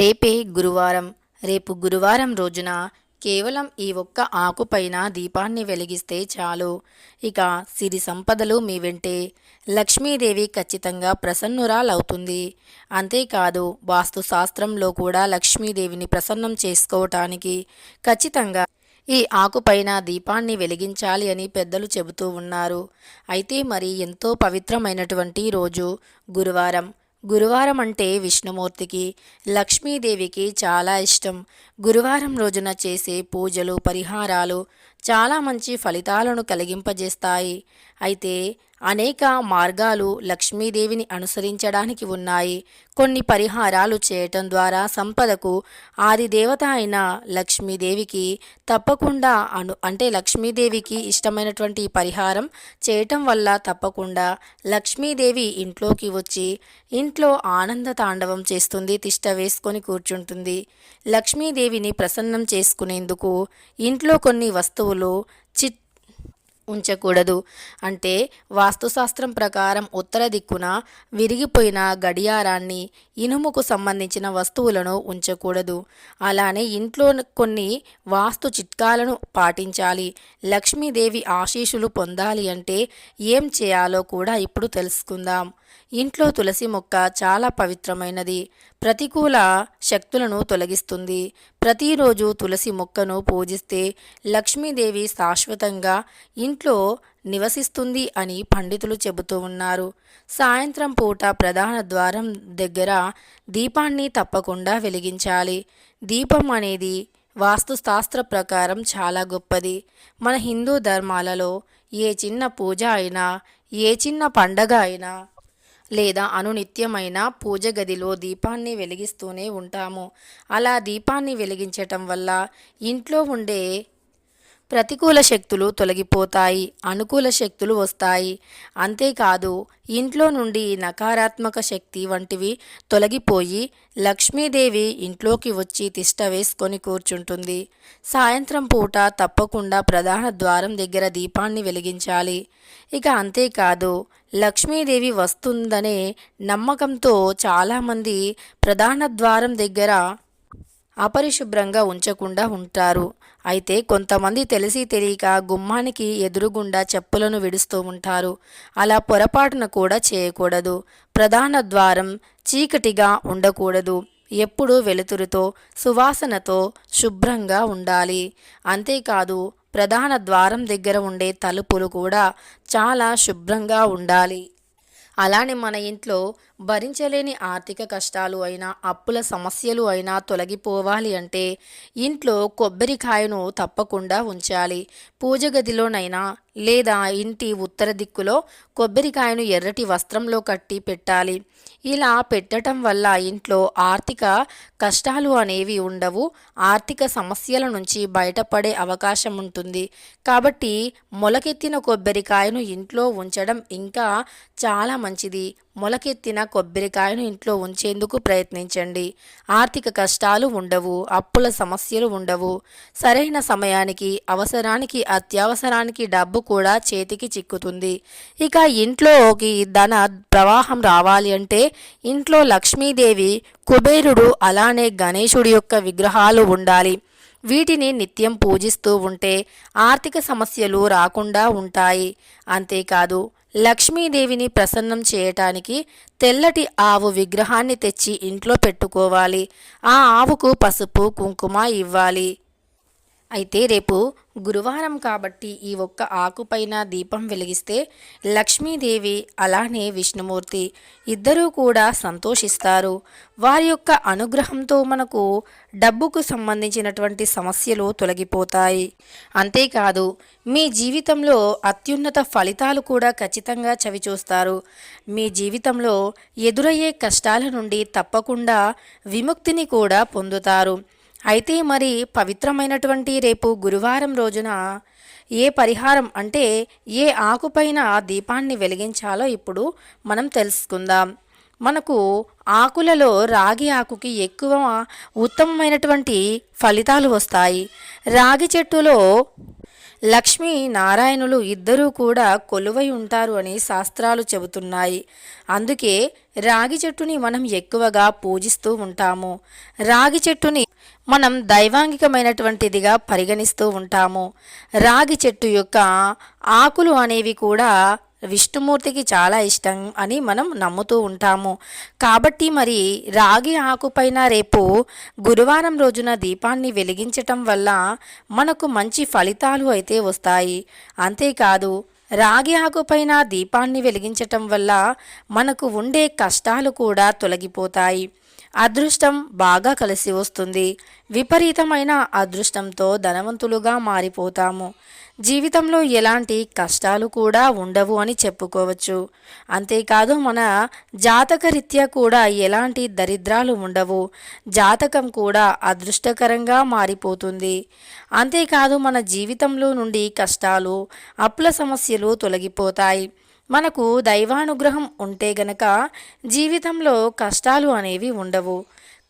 రేపే గురువారం. రేపు గురువారం రోజున కేవలం ఈ ఒక్క ఆకుపైన దీపాన్ని వెలిగిస్తే చాలు. ఇక సిరి సంపదలు మీ వెంటే. లక్ష్మీదేవి ఖచ్చితంగా ప్రసన్నురాలవుతుంది. అంతేకాదు వాస్తు శాస్త్రంలో కూడా లక్ష్మీదేవిని ప్రసన్నం చేసుకోవటానికి ఖచ్చితంగా ఈ ఆకుపైన దీపాన్ని వెలిగించాలి అని పెద్దలు చెబుతూ ఉన్నారు. అయితే మరి ఎంతో పవిత్రమైనటువంటి రోజు గురువారం. గురువారం అంటే విష్ణుమూర్తికి లక్ష్మీదేవికి చాలా ఇష్టం. గురువారం రోజున చేసే పూజలు పరిహారాలు చాలా మంచి ఫలితాలను కలిగింపజేస్తాయి. అయితే అనేక మార్గాలు లక్ష్మీదేవిని అనుసరించడానికి ఉన్నాయి. కొన్ని పరిహారాలు చేయటం ద్వారా సంపదకు ఆదిదేవత అయిన లక్ష్మీదేవికి తప్పకుండా అను అంటే లక్ష్మీదేవికి ఇష్టమైనటువంటి పరిహారం చేయటం వల్ల తప్పకుండా లక్ష్మీదేవి ఇంట్లోకి వచ్చి ఇంట్లో ఆనంద తాండవం చేస్తుంది తిష్ట వేసుకొని కూర్చుంటుంది. లక్ష్మీదేవిని ప్రసన్నం చేసుకునేందుకు ఇంట్లో కొన్ని వస్తువులు చిట్ ఉంచకూడదు. అంటే వాస్తుశాస్త్రం ప్రకారం ఉత్తర దిక్కున విరిగిపోయిన గడియారాన్ని ఇనుముకు సంబంధించిన వస్తువులను ఉంచకూడదు. అలానే ఇంట్లో కొన్ని వాస్తు చిట్కాలను పాటించాలి. లక్ష్మీదేవి ఆశీషులు పొందాలి అంటే ఏం చేయాలో కూడా ఇప్పుడు తెలుసుకుందాం. ఇంట్లో తులసి మొక్క చాలా పవిత్రమైనది. ప్రతికూల శక్తులను తొలగిస్తుంది. ప్రతిరోజు తులసి మొక్కను పూజిస్తే లక్ష్మీదేవి శాశ్వతంగా ఇంట్లో నివసిస్తుంది అని పండితులు చెబుతూ ఉన్నారు. సాయంత్రం పూట ప్రధాన ద్వారం దగ్గర దీపాన్ని తప్పకుండా వెలిగించాలి. దీపం అనేది వాస్తుశాస్త్ర ప్రకారం చాలా గొప్పది. మన హిందూ ధర్మాలలో ఏ చిన్న పూజ అయినా ఏ చిన్న పండగ అయినా లేదా అనునిత్యమైన పూజ గదిలో దీపాన్ని వెలిగిస్తూనే ఉంటాము. అలా దీపాన్ని వెలిగించటం వల్ల ఇంట్లో ఉండే ప్రతికూల శక్తులు తొలగిపోతాయి అనుకూల శక్తులు వస్తాయి. అంతేకాదు ఇంట్లో నుండి నకారాత్మక శక్తి వంటివి తొలగిపోయి లక్ష్మీదేవి ఇంట్లోకి వచ్చి తిష్ట వేసుకొని కూర్చుంటుంది. సాయంత్రం పూట తప్పకుండా ప్రధాన ద్వారం దగ్గర దీపాన్ని వెలిగించాలి. ఇక అంతేకాదు లక్ష్మీదేవి వస్తుందనే నమ్మకంతో చాలామంది ప్రధాన ద్వారం దగ్గర అపరిశుభ్రంగా ఉంచకుండా ఉంటారు. అయితే కొంతమంది తెలిసి తెలియక గుమ్మానికి ఎదురుగుండా చెప్పులను విడుస్తూ ఉంటారు. అలా పొరపాటున కూడా చేయకూడదు. ప్రధాన ద్వారం చీకటిగా ఉండకూడదు. ఎప్పుడూ వెలుతురుతో సువాసనతో శుభ్రంగా ఉండాలి. అంతేకాదు ప్రధాన ద్వారం దగ్గర ఉండే తలుపులు కూడా చాలా శుభ్రంగా ఉండాలి. అలానే మన ఇంట్లో భరించలేని ఆర్థిక కష్టాలు అయినా అప్పుల సమస్యలు అయినా తొలగిపోవాలి అంటే ఇంట్లో కొబ్బరికాయను తప్పకుండా ఉంచాలి. పూజ గదిలోనైనా లేదా ఇంటి ఉత్తర దిక్కులో కొబ్బరికాయను ఎర్రటి వస్త్రంలో కట్టి పెట్టాలి. ఇలా పెట్టడం వల్ల ఇంట్లో ఆర్థిక కష్టాలు అనేవి ఉండవు. ఆర్థిక సమస్యల నుంచి బయటపడే అవకాశం ఉంటుంది. కాబట్టి మొలకెత్తిన కొబ్బరికాయను ఇంట్లో ఉంచడం ఇంకా చాలా మంచిది. మొలకెత్తిన కొబ్బరికాయను ఇంట్లో ఉంచేందుకు ప్రయత్నించండి. ఆర్థిక కష్టాలు ఉండవు అప్పుల సమస్యలు ఉండవు. సరైన సమయానికి అవసరానికి అత్యవసరానికి డబ్బు కూడా చేతికి చిక్కుతుంది. ఇక ఇంట్లోకి ధన ప్రవాహం రావాలి అంటే ఇంట్లో లక్ష్మీదేవి కుబేరుడు అలానే గణేశుడి యొక్క విగ్రహాలు ఉండాలి. వీటిని నిత్యం పూజిస్తూ ఉంటే ఆర్థిక సమస్యలు రాకుండా ఉంటాయి. అంతేకాదు లక్ష్మీదేవిని ప్రసన్నం చేయటానికి తెల్లటి ఆవు విగ్రహాన్ని తెచ్చి ఇంట్లో పెట్టుకోవాలి. ఆ ఆవుకు పసుపు కుంకుమ ఇవ్వాలి. అయితే రేపు గురువారం కాబట్టి ఈ ఒక్క ఆకుపైన దీపం వెలిగిస్తే లక్ష్మీదేవి అలానే విష్ణుమూర్తి ఇద్దరూ కూడా సంతోషిస్తారు. వారి యొక్క అనుగ్రహంతో మనకు డబ్బుకు సంబంధించినటువంటి సమస్యలు తొలగిపోతాయి. అంతేకాదు మీ జీవితంలో అత్యున్నత ఫలితాలు కూడా ఖచ్చితంగా చవిచూస్తారు. మీ జీవితంలో ఎదురయ్యే కష్టాల నుండి తప్పకుండా విముక్తిని కూడా పొందుతారు. అయితే మరి పవిత్రమైనటువంటి రేపు గురువారం రోజున ఏ పరిహారం అంటే ఏ ఆకుపైన దీపాన్ని వెలిగించాలో ఇప్పుడు మనం తెలుసుకుందాం. మనకు ఆకులలో రాగి ఆకుకి ఎక్కువ ఉత్తమమైనటువంటి ఫలితాలు వస్తాయి. రాగి చెట్టులో లక్ష్మీ నారాయణులు ఇద్దరూ కూడా కొలువై ఉంటారు అని శాస్త్రాలు చెబుతున్నాయి. అందుకే రాగి చెట్టుని మనం ఎక్కువగా పూజిస్తూ ఉంటాము. రాగి చెట్టుని మనం దైవాంగికమైనటువంటిదిగా పరిగణిస్తూ ఉంటాము. రాగి చెట్టు యొక్క ఆకులు అనేవి కూడా విష్ణుమూర్తికి చాలా ఇష్టం అని మనం నమ్ముతూ ఉంటాము. కాబట్టి మరి రాగి ఆకుపైన రేపు గురువారం రోజున దీపాన్ని వెలిగించటం వల్ల మనకు మంచి ఫలితాలు అయితే వస్తాయి. అంతేకాదు రాగి ఆకుపైన దీపాన్ని వెలిగించటం వల్ల మనకు ఉండే కష్టాలు కూడా తొలగిపోతాయి. అదృష్టం బాగా కలిసి వస్తుంది. విపరీతమైన అదృష్టంతో ధనవంతులుగా మారిపోతాము. జీవితంలో ఎలాంటి కష్టాలు కూడా ఉండవు అని చెప్పుకోవచ్చు. అంతేకాదు మన జాతకరీత్యా కూడా ఎలాంటి దరిద్రాలు ఉండవు. జాతకం కూడా అదృష్టకరంగా మారిపోతుంది. అంతేకాదు మన జీవితంలో నుండి కష్టాలు అప్పుల సమస్యలు తొలగిపోతాయి. మనకు దైవానుగ్రహం ఉంటే గనక జీవితంలో కష్టాలు అనేవి ఉండవు.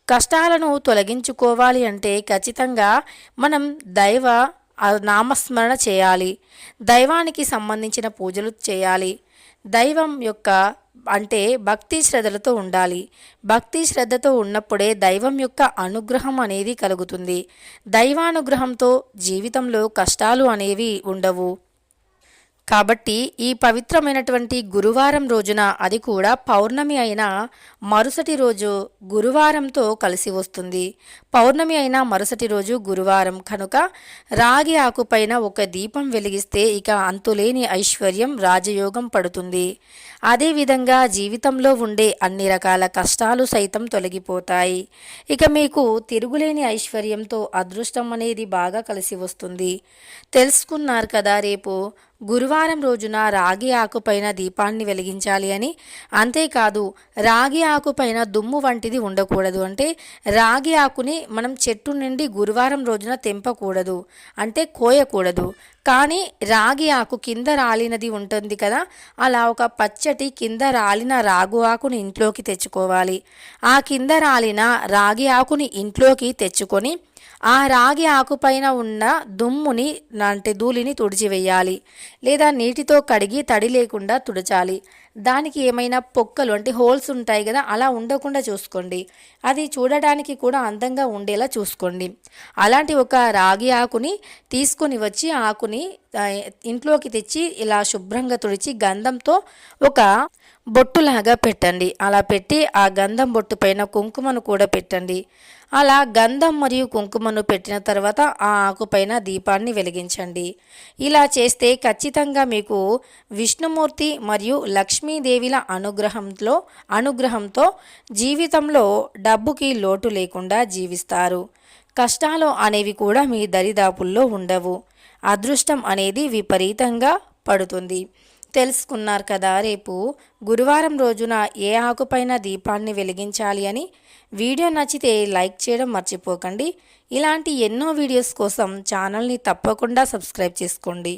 కష్టాలను తొలగించుకోవాలి అంటే ఖచ్చితంగా మనం దైవ నామస్మరణ చేయాలి. దైవానికి సంబంధించిన పూజలు చేయాలి. దైవం యొక్క అంటే భక్తి శ్రద్ధలతో ఉండాలి. భక్తి శ్రద్ధతో ఉన్నప్పుడే దైవం యొక్క అనుగ్రహం అనేది కలుగుతుంది. దైవానుగ్రహంతో జీవితంలో కష్టాలు అనేవి ఉండవు. కాబట్టి ఈ పవిత్రమైనటువంటి గురువారం రోజున అది కూడా పౌర్ణమి అయిన మరుసటి రోజు గురువారంతో కలిసి వస్తుంది. పౌర్ణమి అయిన మరుసటి రోజు గురువారం కనుక రాగి ఆకుపైన ఒక దీపం వెలిగిస్తే ఇక అంతులేని ఐశ్వర్యం రాజయోగం పడుతుంది. అదేవిధంగా జీవితంలో ఉండే అన్ని రకాల కష్టాలు సైతం తొలగిపోతాయి. ఇక మీకు తిరుగులేని ఐశ్వర్యంతో అదృష్టం అనేది బాగా కలిసి వస్తుంది. తెలుసుకున్నారు కదా రేపు గురువారం రోజున రాగి ఆకుపైన దీపాన్ని వెలిగించాలి అని. అంతేకాదు రాగి ఆకుపైన దుమ్ము వంటిది ఉండకూడదు. అంటే రాగి ఆకుని మనం చెట్టు నుండి గురువారం రోజున తెంపకూడదు. అంటే కోయకూడదు. కానీ రాగి ఆకు కింద రాలినది ఉంటుంది కదా అలా ఒక పచ్చటి కింద రాలిన రాగు ఆకుని ఇంట్లోకి తెచ్చుకోవాలి. ఆ కింద రాలిన రాగి ఆకుని ఇంట్లోకి తెచ్చుకొని ఆ రాగి ఆకుపైన ఉన్న దుమ్ముని అంటే ధూళిని తుడిచివేయాలి లేదా నీటితో కడిగి తడి లేకుండా తుడచాలి. దానికి ఏమైనా పొక్కలు అంటే హోల్స్ ఉంటాయి కదా అలా ఉండకుండా చూసుకోండి. అది చూడడానికి కూడా అందంగా ఉండేలా చూసుకోండి. అలాంటి ఒక రాగి ఆకుని తీసుకొని వచ్చి ఆకుని ఇంట్లోకి తెచ్చి ఇలా శుభ్రంగా తుడిచి గంధంతో ఒక బొట్టులాగా పెట్టండి. అలా పెట్టి ఆ గంధం బొట్టు పైన కుంకుమను కూడా పెట్టండి. అలా గంధం మరియు కుంకుమ ఆత్మను పెట్టిన తర్వాత ఆ ఆకుపైన దీపాన్ని వెలిగించండి. ఇలా చేస్తే ఖచ్చితంగా మీకు విష్ణుమూర్తి మరియు లక్ష్మీదేవిల అనుగ్రహంలో అనుగ్రహంతో జీవితంలో డబ్బుకి లోటు లేకుండా జీవిస్తారు. కష్టాలు అనేవి కూడా మీ దరిదాపుల్లో ఉండవు. అదృష్టం అనేది విపరీతంగా పడుతుంది. తెలుసుకున్నారు కదా రేపు గురువారం రోజున ఏ ఆకుపైన దీపాన్ని వెలిగించాలి అని. వీడియో నచ్చితే లైక్ చేయడం మర్చిపోకండి. ఇలాంటి ఎన్నో వీడియోస్ కోసం ఛానల్ని తప్పకుండా సబ్స్క్రైబ్ చేసుకోండి.